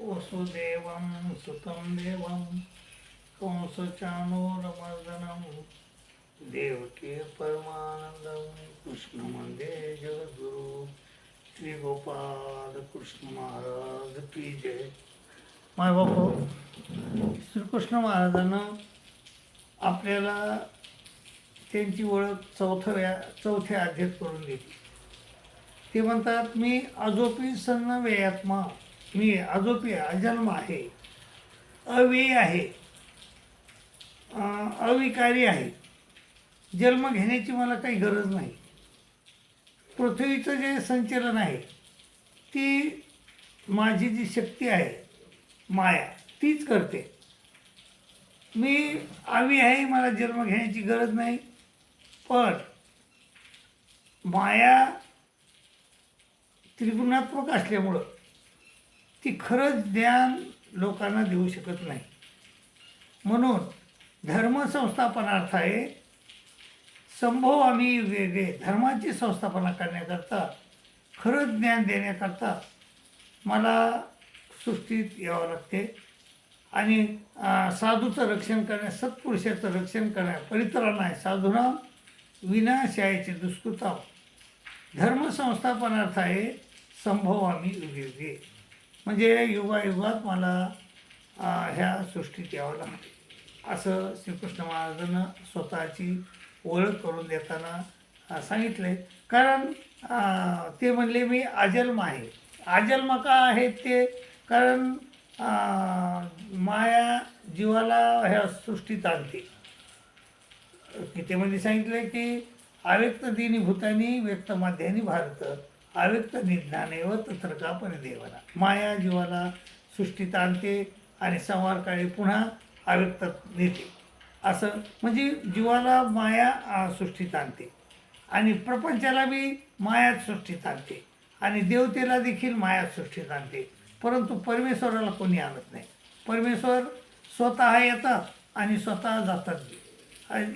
वसुदेवं सुतं देवं कंसचाणूरमर्दनं। देवकी कृष्ण कृष्णमंदे जगद्गुरु श्री गोपाल कृष्ण महाराज की जय। माय बापू श्रीकृष्ण महाराजांना आपल्याला त्यांची ओळख चौथ्या चौथ्या अध्यात करून दिली ते म्हणतात मी आजोपी सन्न व्ययात्मा मी आजोपी अजन्म आहे. अव्ययी आहे. अविकारी आहे. जन्म घेण्याची मला काही गरज नाही. पृथ्वीचं जे संचलन आहे ती माझी जी शक्ती आहे माया तीच करते. मी आवी आहे मला जन्म घेण्याची गरज नाही. पण माया त्रिगुणात्मक असल्यामुळं ती खरंच ज्ञान लोकांना देऊ शकत नाही. म्हणून धर्मसंस्थापनार्थ आहे संभव आम्ही वेगळे धर्माची संस्थापना करण्याकरता खरंच ज्ञान देण्याकरता मला सृष्टीत यावं लागते. आणि साधूचं रक्षण करण्या सत्पुरुषाचं रक्षण करण्या परित्राण आहे. साधूना विनाशायचे दुष्कृताव धर्मसंस्थापनार्थ आहे संभव आम्ही युगे म्हणजे युगायुगात मला ह्या सृष्टीत यावं लागते. असं श्रीकृष्ण महाराजांना स्वतःची ओळख करून देताना सांगितलं सांगितले. कारण ते म्हणले मी अजन्म आहे. अजन्म का आहेत ते? कारण माया जीवाला ह्या सृष्टीत आणते. गीतेमध्ये सांगितलं की अव्यक्त दिनी भूतानी व्यक्त माध्यानी भारत. अव्यक्त निज्ञाने व तत्र का परिदेवना माया जीवाला सृष्टीत आणते आणि संवार काळी पुन्हा अव्यक्त नेते. असं म्हणजे जीवाला माया सृष्टीत आणते. आणि प्रपंचाला बी मायात सृष्टीत आणते. आणि देवतेला देखील माया सृष्टीत आणते. परंतु परमेश्वराला कोणी आणत नाही. परमेश्वर स्वतः येतात आणि स्वतः जातात.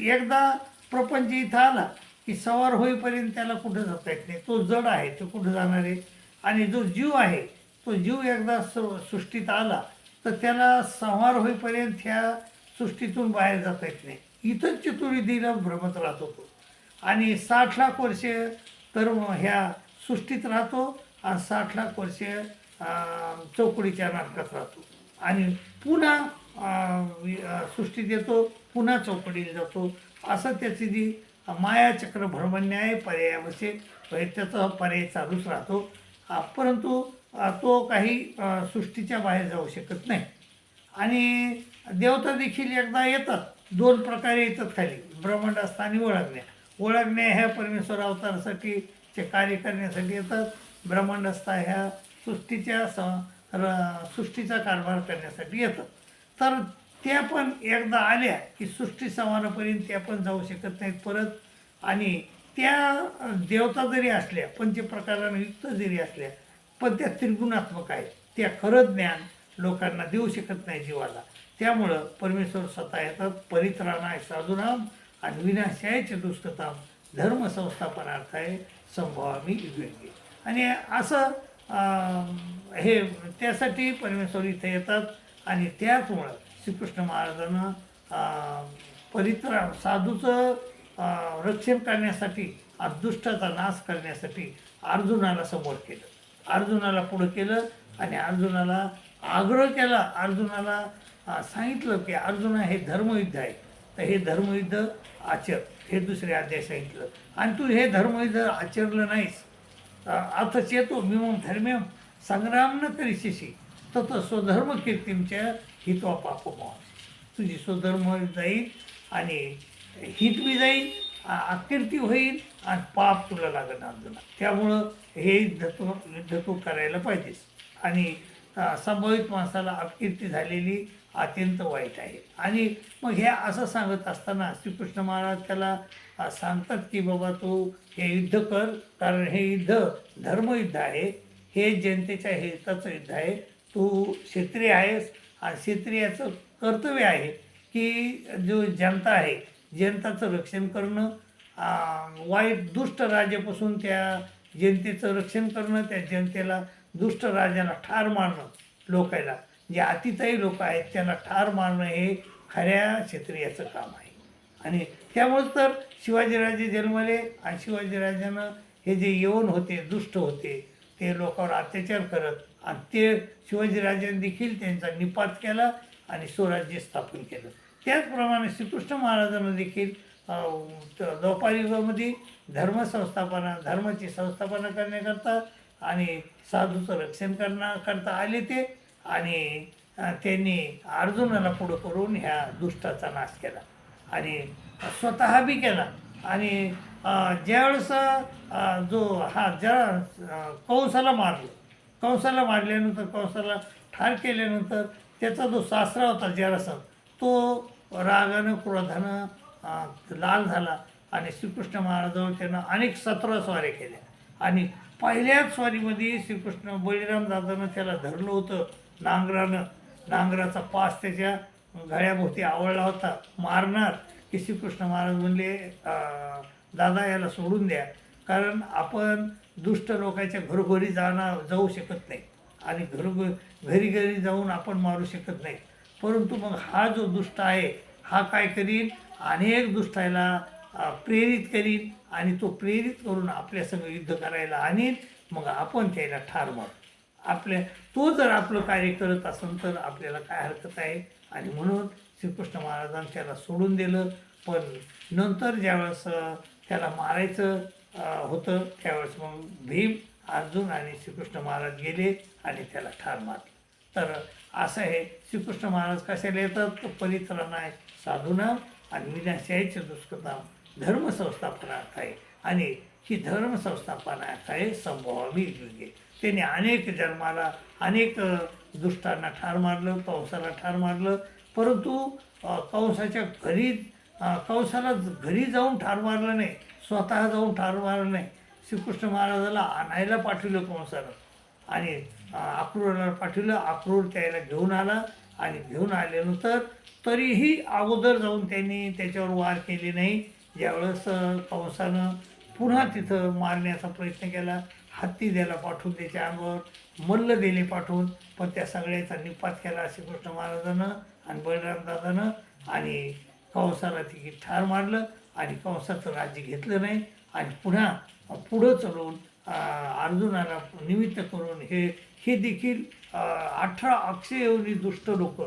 एकदा प्रपंच इथं आला की सवार होईपर्यंत त्याला कुठं जाता येत नाही. तो जड आहे तो कुठं जाणार आहे? आणि जो जीव आहे तो जीव एकदा स- सृष्टीत आला तर त्याला संहार होईपर्यंत ह्या सृष्टीतून बाहेर जाता येत नाही. इथंच चतुर्विधीला भ्रमत राहतो तो. आणि साठ लाख वर्षे तर ह्या सृष्टीत राहतो आणि साठ लाख वर्षे चौकडीच्या नाटकात राहतो. आणि पुन्हा सृष्टीत येतो पुन्हा चौकडीला जातो. असं त्याची जी मायाचक्र भ्रमण्याय पर्यायावरचे त्याचा पर्याय चालूच राहतो परंतु तो काही सृष्टीच्या बाहेर जाऊ शकत नाही. आणि देवता देखील एकदा येतात. दोन प्रकारे येतात खाली. ब्रह्मांड असता आणि ओळखण्या. ओळखण्या ह्या परमेश्वर अवतारासाठी चे कार्य करण्यासाठी येतात. ब्रह्मांड असता ह्या सृष्टीच्या स र- सृष्टीचा कारभार करण्यासाठी येतात. तर त्या पण एकदा आल्या की सृष्टी संवारापर्यंत त्या पण जाऊ शकत नाहीत परत. आणि त्या देवता जरी असल्या पंचप्रकारानं युक्त जरी असल्या पण त्या त्रिगुणात्मक आहेत. त्या खरं ज्ञान लोकांना देऊ शकत नाही जीवाला. त्यामुळं परमेश्वर स्वतः येतात परित्राणाय साधुराम आणि विनाशायचे दुष्टताम धर्म संस्थापनार्थ आहे संभवामी युगे आणि असं हे त्यासाठी परमेश्वर इथे येतात आणि त्याचमुळं श्रीकृष्ण महाराजांना अं, परित्रा साधूचं रक्षण करण्यासाठी अदृष्टाचा दुष्टाचा नाश करण्यासाठी अर्जुनाला समोर केलं. अर्जुनाला पुढं केलं आणि अर्जुनाला आग्रह केला. अर्जुनाला सांगितलं की अर्जुना हे धर्मयुद्ध आहे. तर हे धर्मयुद्ध आचर. हे दुसरे अध्याय सांगितलं. आणि तू हे धर्मयुद्ध आचरलं नाहीस. अथ चेतो मिमम धर्म्यम संग्राम न करिष्यसी. तत स्वधर्म हित हित्वा पाप तुझी स्वधर्म जाईल आणि हित बी जाईल अकिर्ती अकीर्ती होईल आणि पाप तुला लागणार तुला त्यामुळं हे युद्ध तू युद्ध तू करायला पाहिजेस आणि संभावित माणसाला अपकीर्ती झालेली अत्यंत वाईट आहे. आणि मग हे असं सांगत असताना श्रीकृष्ण महाराज त्याला सांगतात की बाबा तू हे युद्ध कर कारण हे युद्ध धर्मयुद्ध आहे. हे जनतेच्या हिताचं युद्ध आहे. तू क्षत्रिय आहेस आणि कर्तव्य आहे की जो जनता आहे जनताचं रक्षण करणं वाईट दुष्ट राजापासून त्या जनतेचं रक्षण करणं त्या जनतेला दुष्ट राजाला ठार मारणं लोकायला. जे अतिताई लोक आहेत त्यांना ठार मारणं हे खऱ्या क्षत्रियाचं काम आहे. आणि त्यामुळेच तर शिवाजीराजे जन्मले आणि शिवाजीराजानं हे जे यवन होते दुष्ट होते ते लोकांवर अत्याचार करत ते शिवाजीराजांनी देखील त्यांचा निपात केला आणि स्वराज्य स्थापन केलं. त्याचप्रमाणे श्रीकृष्ण महाराजांना देखील द्वपारयुगामध्ये धर्मसंस्थापना धर्माची संस्थापना करण्याकरता आणि साधूचं रक्षण करण्याकरता आले ते आणि त्यांनी अर्जुनाला पुढं करून ह्या दुष्टाचा नाश केला आणि स्वतः बी केला. आणि ज्यावेळेस जो हा ज्या कंसाला मारलं कंसाला मारल्यानंतर कंसाला ठार केल्यानंतर त्याचा जो सासरा होता जरासा तो रागानं क्रोधानं लाल झाला आणि श्रीकृष्ण महाराजावर त्यानं अनेक सतरा स्वाऱ्या केल्या. आणि पहिल्याच स्वारीमध्ये श्रीकृष्ण बळीराम दादानं त्याला धरलं होतं नांगरानं. नांगराचा पास त्याच्या घड्याभोवती आवळला होता. मारणार की श्रीकृष्ण महाराज म्हणले दादा याला सोडून द्या. कारण आपण दुष्ट लोकांच्या घरोघरी जाणार जाऊ शकत नाही. आणि घरोघ घरी घरी जाऊन आपण मारू शकत नाही. परंतु मग हा जो दुष्ट आहे हा काय करीन? अनेक दुष्टायला प्रेरित करीन आणि तो प्रेरित करून आपल्यासंग युद्ध करायला आणीन. मग आपण त्याला ठार मारू. आपल्या तो जर आपलं कार्य करत असेल तर आपल्याला काय हरकत आहे? आणि म्हणून श्रीकृष्ण महाराजांनी त्याला सोडून दिलं. पण नंतर ज्यावेळेस त्याला मारायचं होतं. त्यावेळेस मग भीम अर्जुन आणि श्रीकृष्ण महाराज गेले आणि त्याला ठार मारलं. तर असं आहे श्रीकृष्ण महाराज कशाला येतात? तर परित्राणाय साधूनाम आणि विनाशायचे दुष्कृताम धर्मसंस्थापनार्थ आहे आणि ही धर्मसंस्थापनार्थ आहे संभवामी युगे त्यांनी अनेक जन्माला अनेक दुष्टांना ठार मारलं कंसाला ठार मारलं. परंतु कंसाच्या घरी कंसाला घरी जाऊन ठार मारलं नाही. स्वतः जाऊन ठार मारलं नाही. श्रीकृष्ण महाराजाला आणायला पाठवलं कंसानं आणि अ, अक्रूरला पाठवलं. अक्रूर त्याला घेऊन आला. आणि घेऊन आल्यानंतर तरीही अगोदर जाऊन त्यांनी त्याच्यावर वार केले नाही. ज्यावेळेस कंसानं पुन्हा तिथं मारण्याचा प्रयत्न केला. हत्ती द्यायला पाठवून त्याच्या अंगावर मल्ल दिले पाठवून पण त्या सगळ्याचा निपात केला श्रीकृष्ण महाराजानं आणि बळीरामदादानं आणि कंसाला तिकीट ठार मारलं. आणि कंसाचं राज्य घेतलं नाही. आणि पुन्हा पुढं चढून अर्जुनाला निमित्त करून हे हे देखील अठरा अक्षयवनी दुष्ट लोक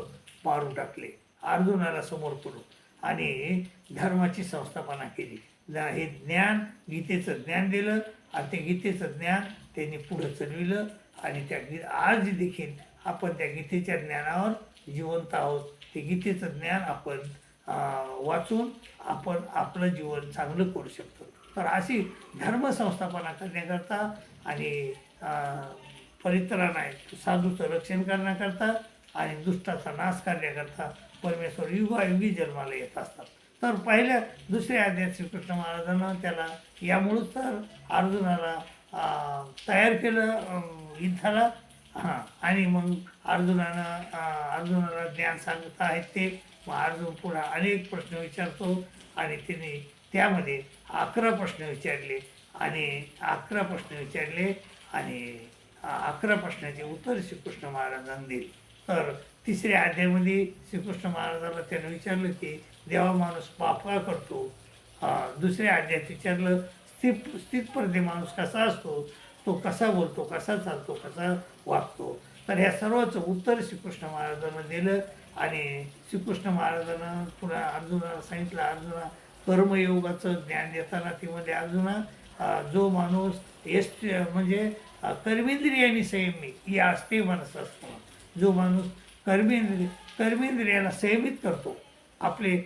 मारून टाकले. अर्जुनाला समोर करून आणि धर्माची संस्थापना केली. हे ज्ञान गीतेचं ज्ञान दिलं. आणि ते गीतेचं ज्ञान त्यांनी पुढं चढविलं आणि त्या गी आज देखील आपण त्या गीतेच्या ज्ञानावर जिवंत आहोत. ते गीतेचं ज्ञान आपण वाचून आपण आपलं जीवन चांगलं करू शकतो. तर अशी धर्मसंस्थापना करण्याकरता आणि परित्राण आहे साधूचं रक्षण करण्याकरता आणि दुष्टाचा नाश करण्याकरता परमेश्वर युगायुगी जन्माला येत असतात. तर पहिल्या दुसऱ्या अध्यायात श्रीकृष्ण महाराजांना त्याला यामुळंच तर अर्जुनाला तयार केलं युद्धाला. हां आणि मग अर्जुनानं अर्जुनाला ज्ञान सांगत आहेत ते. महाराज पुन्हा अनेक प्रश्न विचारतो आणि तिने त्यामध्ये अकरा प्रश्न विचारले आणि अकरा प्रश्न विचारले आणि अकरा प्रश्नाचे उत्तर श्रीकृष्ण महाराजांनी दिले. तर तिसऱ्या अध्यायामध्ये श्रीकृष्ण महाराजाला त्यानं विचारलं की देवा माणूस पाप का करतो दुसऱ्या अध्यायात विचारलं स्थित स्थितप्रज्ञ माणूस कसा असतो? तो कसा बोलतो? कसा चालतो? कसा वागतो? तर ह्या सर्वाचं उत्तर श्रीकृष्ण महाराजांना दिलं. आणि श्रीकृष्ण महाराजांना पुन्हा अर्जुनाला सांगितलं अर्जुना कर्मयोगाचं ज्ञान देताना ती म्हणजे अर्जुना जो माणूस यश म्हणजे कर्मेंद्रियाने संयमी या असते माणूस असतो जो माणूस कर्मेंद्रिय कर्मेंद्रियाला संयमित करतो आपले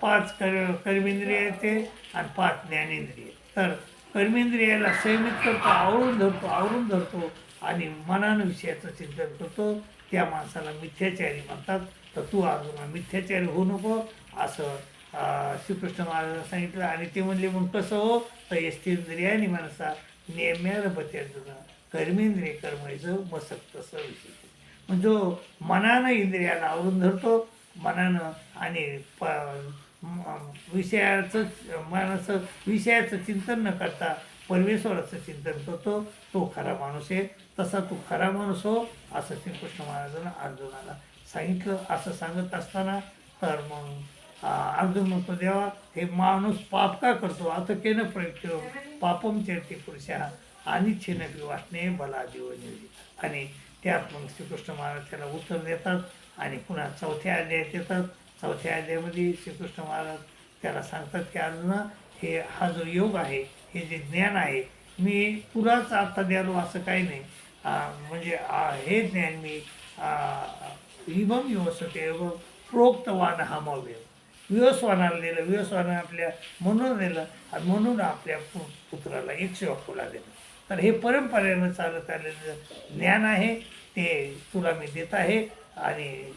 पाच कर कर्मेंद्रिय येते आणि पाच ज्ञानेंद्रिय. तर कर्मेंद्रियाला संयमित करतो आवरून धरतो आवरून धरतो आणि मनानं विषयाचं चिंतन करतो. त्या माणसाला मिथ्याचारी म्हणतात तर तू अर्जुना मिथ्याचारी होऊ नको असं श्रीकृष्ण महाराजांना सांगितलं. आणि ते म्हणले मग कसं हो? तर यस्तेंद्रियानी माणसा नेम्या रपते अर्जुना कर्मेंद्रिय कर्मायचं मसक तसं विषय म्हणजे जो मनानं इंद्रियाला आवरून धरतो मनानं आणि प विषयाचं मनाचं विषयाचं चिंतन न करता परमेश्वराचं चिंतन करतो तो खरा माणूस आहे. तसा तू खरा माणूस हो असं श्रीकृष्ण महाराजांना अर्जुनाला सांगितलं. असं सांगत असताना तर मग अर्जुन म्हणतो देवा हे माणूस पाप का करतो? आता केनं प्रयत्न पापम चेरते पुरुषा आणि छिनकी वाटणे बला जीवन आणि त्यात मग श्रीकृष्ण महाराज त्याला उत्तर देतात आणि पुन्हा चौथ्या अध्यायात येतात चौथ्या अध्यायामध्ये श्रीकृष्ण महाराज त्याला सांगतात की अर्जुना हे हा जो योग आहे हे जे ज्ञान आहे मी तुलाच आता द्यालो असं काही नाही. म्हणजे हे ज्ञान मी इमम युवसते प्रोक्तवान हमावे. विवस्वानाला दिलं विवस्वानं आपल्या म्हणून दिलं आणि म्हणून आपल्या पु- पुत्राला एकशे अकोला दिलं. तर हे परंपरेनं चालत आलेलं ज्ञान आहे ते तुला मी देत आहे आणि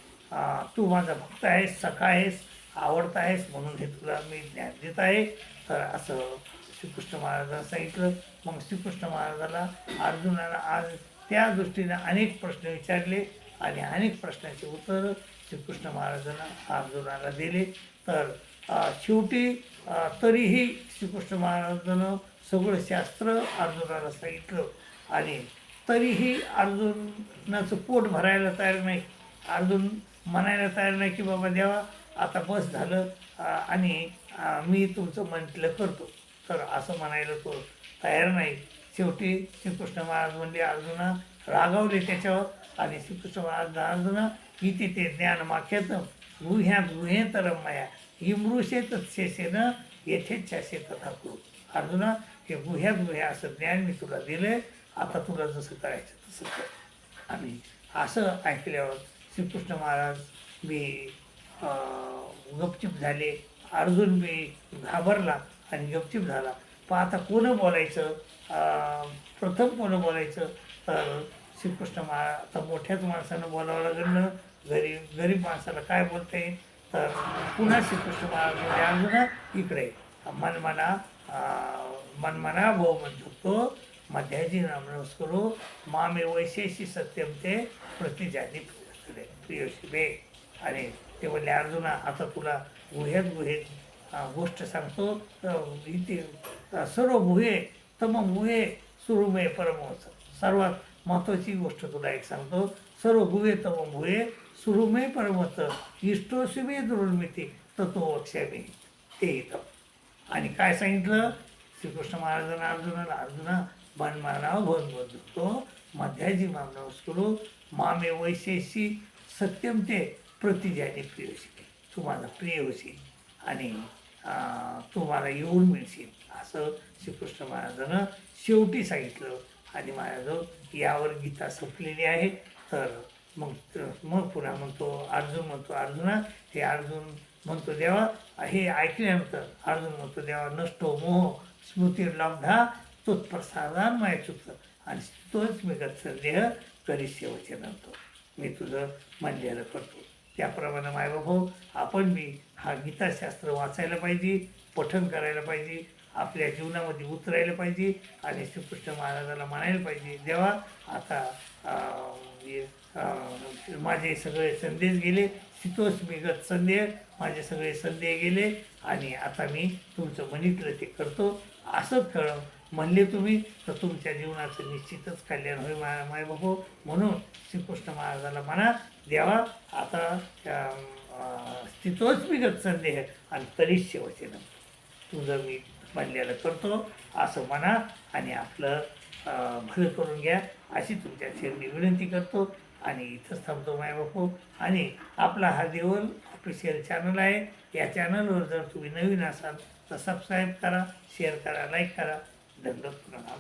तू माझा भक्त आहेस सखा आहेस आवडता आहेस म्हणून हे तुला मी ज्ञान देत आहे. तर असं श्रीकृष्ण महाराजांना सांगितलं. मग श्रीकृष्ण महाराजाला अर्जुनाला आज त्या दृष्टीने अनेक प्रश्न विचारले आणि अनेक प्रश्नाचे उत्तर श्रीकृष्ण महाराजांना अर्जुनाला दिले. तर शेवटी तरीही श्रीकृष्ण महाराजानं सगळं शास्त्र अर्जुनाला सांगितलं आणि तरीही अर्जुनाचं पोट भरायला तयार नाही. अर्जुन म्हणायला तयार नाही की बाबा देवा आता बस झालं आणि मी तुमचं म्हटलं करतो. तर असं म्हणायला तो तयार नाही. शेवटी श्रीकृष्ण महाराज म्हणले अर्जुना रागावले त्याच्यावर आणि श्रीकृष्ण महाराज अर्जुना इथे ते ज्ञान माख्यात गुहे गुहेतर माया. इमृषेत शेषेनं येथेच्या शेतात करू अर्जुना हे गुह्यात गुह्या असं ज्ञान मी तुला दिलंय. आता तुला जसं करायचं तसं कर. आणि असं ऐकल्यावर श्रीकृष्ण महाराज मी अं, गपचिप झाले. अर्जुन मी घाबरला आणि गपचिप झाला. पण आता कोण बोलायचं? प्रथम कोण बोलायचं तर श्रीकृष्ण महा आता मोठ्याच माणसानं बोलावं लागलं गरीब गरीब माणसाला काय बोलता येईल? तर पुन्हा श्रीकृष्ण महाराज इकडे मनमना मनमना भाऊ म्हणतो तो मध्याजी नामनस करू मामे वैशेषी सत्यम ते प्रतिजानी प्रिय बे आणि ते म्हणले अर्जुना आता तुला गुहेत गुहेत गोष्ट सांगतो अं, इथे सर्व गुहे तम गुहे सुरुमे परमोच सर्वात महत्त्वाची गोष्ट तुला एक सांगतो. सर्व गुहे तम गुहे सुरुमे परमत इष्टोशिमे दुर्मिती तत्व वक्ष्यामी ते इथं. आणि काय सांगितलं? श्रीकृष्ण महाराजांना अर्जुनाला अर्जुना बन मानाव भवन बोलतो मध्याजी मामना करू मामे वैशेषी सत्यम ते प्रतिजाने प्रिय होशील तू माझा प्रिय होशील. आणि तू मला येऊन मिळशील. असं श्रीकृष्ण महाराजानं शेवटी सांगितलं. आणि महाराज यावर गीता संपलेली आहे. तर मग मग पुन्हा म्हणतो अर्जुन म्हणतो अर्जुना हे अर्जुन म्हणतो देवा हे ऐकल्यानंतर अर्जुन म्हणतो देवा नष्टो मोह स्मृती लब्धा तोच प्रसादान मायचुत आणि तोच मी संदेह करिष्य वचनंतो मी तुझं म्हणलेलं करतो. त्याप्रमाणे मायबाभाऊ हो, आपण मी हा गीताशास्त्र वाचायला पाहिजे पठन करायला पाहिजे आपल्या जीवनामध्ये उतरायला पाहिजे आणि श्रीकृष्ण महाराजाला म्हणायला पाहिजे देवा आता माझे सगळे संदेश गेले शीतोष मिगत संदेह माझे सगळे संदेह गेले आणि आता मी तुमचं म्हणितलं ते करतो. असंच खेळ म्हणले तुम्ही तर तुमच्या जीवनाचं निश्चितच कल्याण होईल मा मायबापू म्हणून श्रीकृष्ण महाराजाला म्हणा देवा आता स्थितोच मी गत संदेह आणि तरीच वचन तुझं मी बनलेलं करतो. असं म्हणा आणि आपलं भलं करून घ्या. अशी तुमच्या मी विनंती करतो आणि इथंच थांबतो मायबापू. आणि आपला हा देवल ऑफिशियल चॅनल आहे. या चॅनलवर जर तुम्ही नवीन असाल तर सबस्क्राईब करा शेअर करा लाईक करा. दंडक पुन्हा